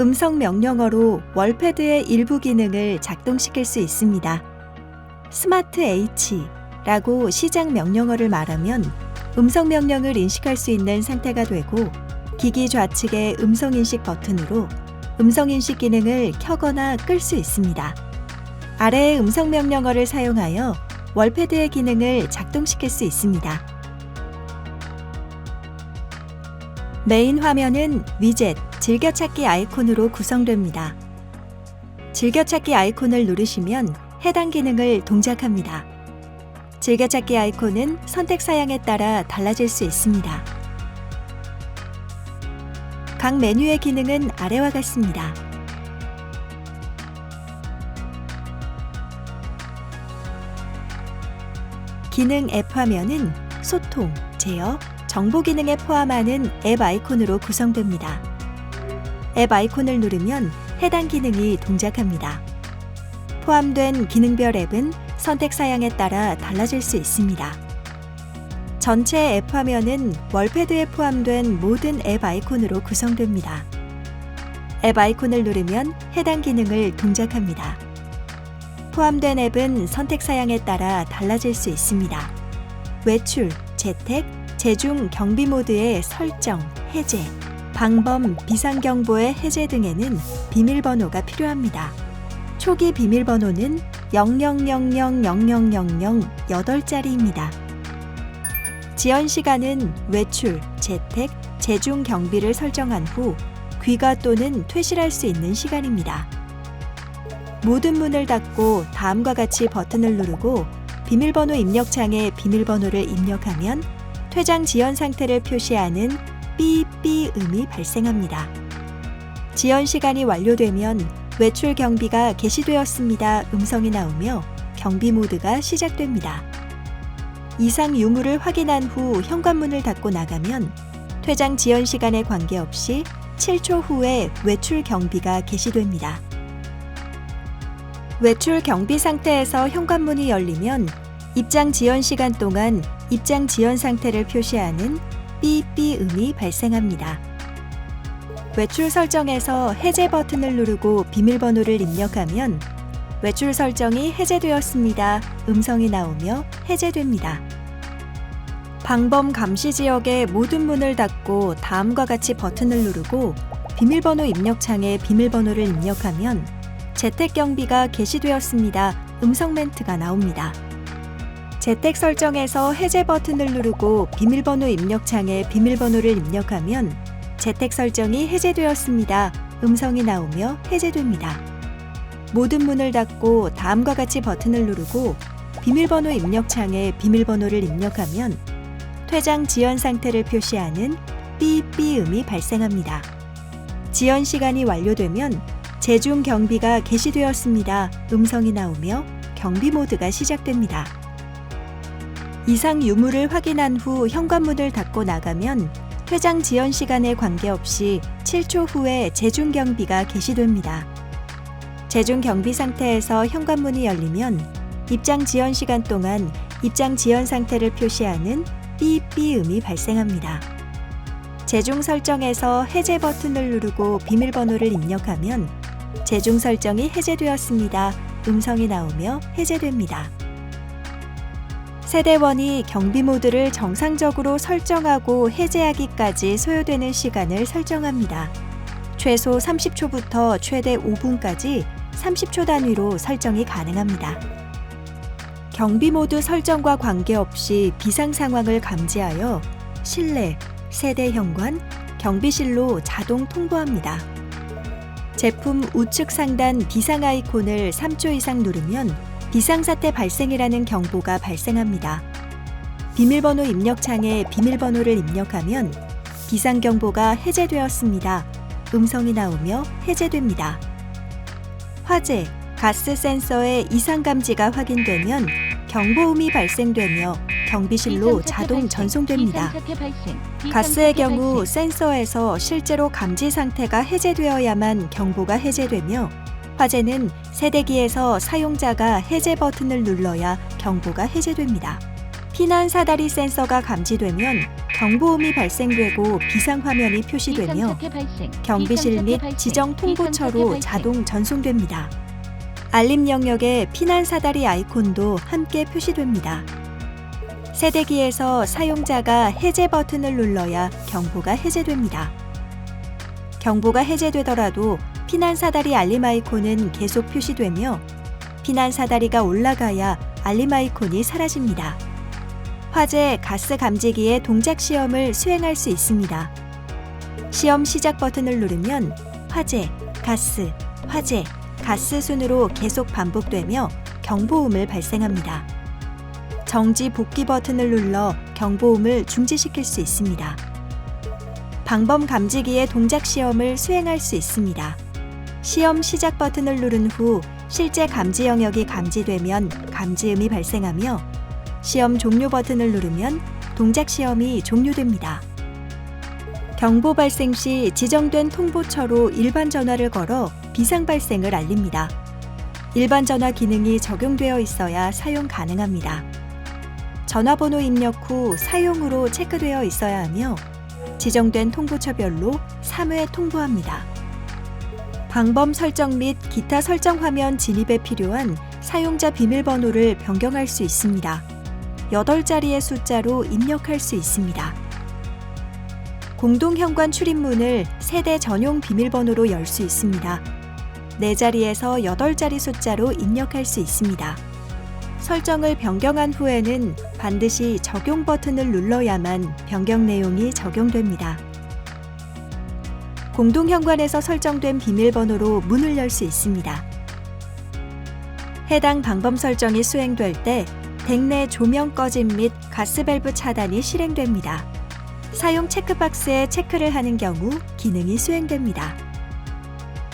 음성 명령어로 월패드의 일부 기능을 작동시킬 수 있습니다. 스마트 H라고 시작 명령어를 말하면 음성 명령을 인식할 수 있는 상태가 되고 기기 좌측의 음성 인식 버튼으로 음성 인식 기능을 켜거나 끌 수 있습니다. 아래의 음성 명령어를 사용하여 월패드의 기능을 작동시킬 수 있습니다. 메인 화면은 위젯, 즐겨찾기 아이콘으로 구성됩니다. 즐겨찾기 아이콘을 누르시면 해당 기능을 동작합니다. 즐겨찾기 아이콘은 선택 사양에 따라 달라질 수 있습니다. 각 메뉴의 기능은 아래와 같습니다. 기능 앱 화면은 소통, 제어, 정보 기능에 포함하는 앱 아이콘으로 구성됩니다. 앱 아이콘을 누르면 해당 기능이 동작합니다. 포함된 기능별 앱은 선택 사양에 따라 달라질 수 있습니다. 전체 앱 화면은 월패드에 포함된 모든 앱 아이콘으로 구성됩니다. 앱 아이콘을 누르면 해당 기능을 동작합니다. 포함된 앱은 선택 사양에 따라 달라질 수 있습니다. 외출, 재택, 재중 경비 모드의 설정, 해제, 방범, 비상경보의 해제 등에는 비밀번호가 필요합니다. 초기 비밀번호는 00000000 8자리입니다. 지연 시간은 외출, 재택, 재중 경비를 설정한 후 귀가 또는 퇴실할 수 있는 시간입니다. 모든 문을 닫고 다음과 같이 버튼을 누르고 비밀번호 입력창에 비밀번호를 입력하면 퇴장 지연 상태를 표시하는 삐삐 음이 발생합니다. 지연 시간이 완료되면 외출 경비가 개시되었습니다 음성이 나오며 경비 모드가 시작됩니다. 이상 유무를 확인한 후 현관문을 닫고 나가면 퇴장 지연 시간에 관계없이 7초 후에 외출 경비가 개시됩니다. 외출 경비 상태에서 현관문이 열리면 입장 지연 시간 동안 입장 지연 상태를 표시하는 삐삐 음이 발생합니다. 외출 설정에서 해제 버튼을 누르고 비밀번호를 입력하면 외출 설정이 해제되었습니다. 음성이 나오며 해제됩니다. 방범 감시 지역의 모든 문을 닫고 다음과 같이 버튼을 누르고 비밀번호 입력창에 비밀번호를 입력하면 재택 경비가 개시되었습니다. 음성 멘트가 나옵니다. 재택 설정에서 해제 버튼을 누르고 비밀번호 입력창에 비밀번호를 입력하면 재택 설정이 해제되었습니다. 음성이 나오며 해제됩니다. 모든 문을 닫고 다음과 같이 버튼을 누르고 비밀번호 입력창에 비밀번호를 입력하면 퇴장 지연 상태를 표시하는 삐삐 음이 발생합니다. 지연 시간이 완료되면 재중 경비가 개시되었습니다. 음성이 나오며 경비 모드가 시작됩니다. 이상 유무를 확인한 후 현관문을 닫고 나가면 퇴장 지연 시간에 관계없이 7초 후에 재중 경비가 개시됩니다. 재중 경비 상태에서 현관문이 열리면 입장 지연 시간 동안 입장 지연 상태를 표시하는 삐삐 음이 발생합니다. 재중 설정에서 해제 버튼을 누르고 비밀번호를 입력하면 재중 설정이 해제되었습니다. 음성이 나오며 해제됩니다. 세대원이 경비 모드를 정상적으로 설정하고 해제하기까지 소요되는 시간을 설정합니다. 최소 30초부터 최대 5분까지 30초 단위로 설정이 가능합니다. 경비 모드 설정과 관계없이 비상 상황을 감지하여 실내, 세대 현관, 경비실로 자동 통보합니다. 제품 우측 상단 비상 아이콘을 3초 이상 누르면 비상사태 발생이라는 경보가 발생합니다. 비밀번호 입력창에 비밀번호를 입력하면 비상경보가 해제되었습니다. 음성이 나오며 해제됩니다. 화재, 가스 센서의 이상 감지가 확인되면 경보음이 발생되며 경비실로 자동 전송됩니다. 가스의 경우 센서에서 실제로 감지 상태가 해제되어야만 경보가 해제되며 화재는 세대기에서 사용자가 해제 버튼을 눌러야 경보가 해제됩니다. 피난 사다리 센서가 감지되면 경보음이 발생되고 비상 화면이 표시되며. 경비실 및. 지정 통보처로. 자동 전송됩니다. 알림 영역에 피난 사다리 아이콘도 함께 표시됩니다. 세대기에서 사용자가 해제 버튼을 눌러야 경보가 해제됩니다. 경보가 해제되더라도 피난 사다리 알림 아이콘은 계속 표시되며 피난 사다리가 올라가야 알림 아이콘이 사라집니다. 화재 가스 감지기의 동작 시험을 수행할 수 있습니다. 시험 시작 버튼을 누르면 화재, 가스, 화재, 가스 순으로 계속 반복되며 경보음을 발생합니다. 정지 복귀 버튼을 눌러 경보음을 중지시킬 수 있습니다. 방범 감지기의 동작 시험을 수행할 수 있습니다. 시험 시작 버튼을 누른 후 실제 감지 영역이 감지되면 감지음이 발생하며 시험 종료 버튼을 누르면 동작 시험이 종료됩니다. 경보 발생 시 지정된 통보처로 일반 전화를 걸어 비상 발생을 알립니다. 일반 전화 기능이 적용되어 있어야 사용 가능합니다. 전화번호 입력 후 사용으로 체크되어 있어야 하며 지정된 통보처별로 3회 통보합니다. 방범 설정 및 기타 설정 화면 진입에 필요한 사용자 비밀번호를 변경할 수 있습니다. 8자리의 숫자로 입력할 수 있습니다. 공동 현관 출입문을 세대 전용 비밀번호로 열 수 있습니다. 4자리에서 8자리 숫자로 입력할 수 있습니다. 설정을 변경한 후에는 반드시 적용 버튼을 눌러야만 변경 내용이 적용됩니다. 공동 현관에서 설정된 비밀번호로 문을 열 수 있습니다. 해당 방범 설정이 수행될 때 댁내 조명 꺼짐 및 가스 밸브 차단이 실행됩니다. 사용 체크박스에 체크를 하는 경우 기능이 수행됩니다.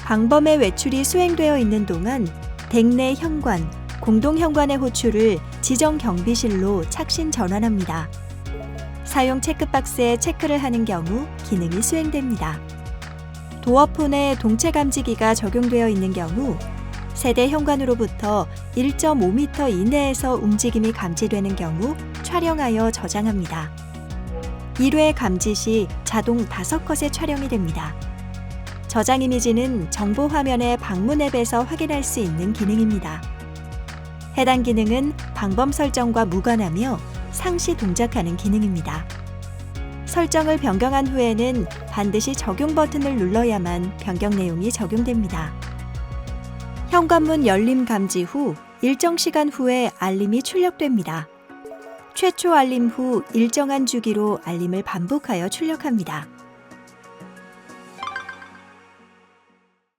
방범의 외출이 수행되어 있는 동안 댁내 현관, 공동 현관의 호출을 지정 경비실로 착신 전환합니다. 사용 체크박스에 체크를 하는 경우 기능이 수행됩니다. 도어폰에 동체 감지기가 적용되어 있는 경우 세대 현관으로부터 1.5m 이내에서 움직임이 감지되는 경우 촬영하여 저장합니다. 1회 감지 시 자동 5컷의 촬영이 됩니다. 저장 이미지는 정보 화면의 방문 앱에서 확인할 수 있는 기능입니다. 해당 기능은 방범 설정과 무관하며 상시 동작하는 기능입니다. 설정을 변경한 후에는 반드시 적용 버튼을 눌러야만 변경 내용이 적용됩니다. 현관문 열림 감지 후 일정 시간 후에 알림이 출력됩니다. 최초 알림 후 일정한 주기로 알림을 반복하여 출력합니다.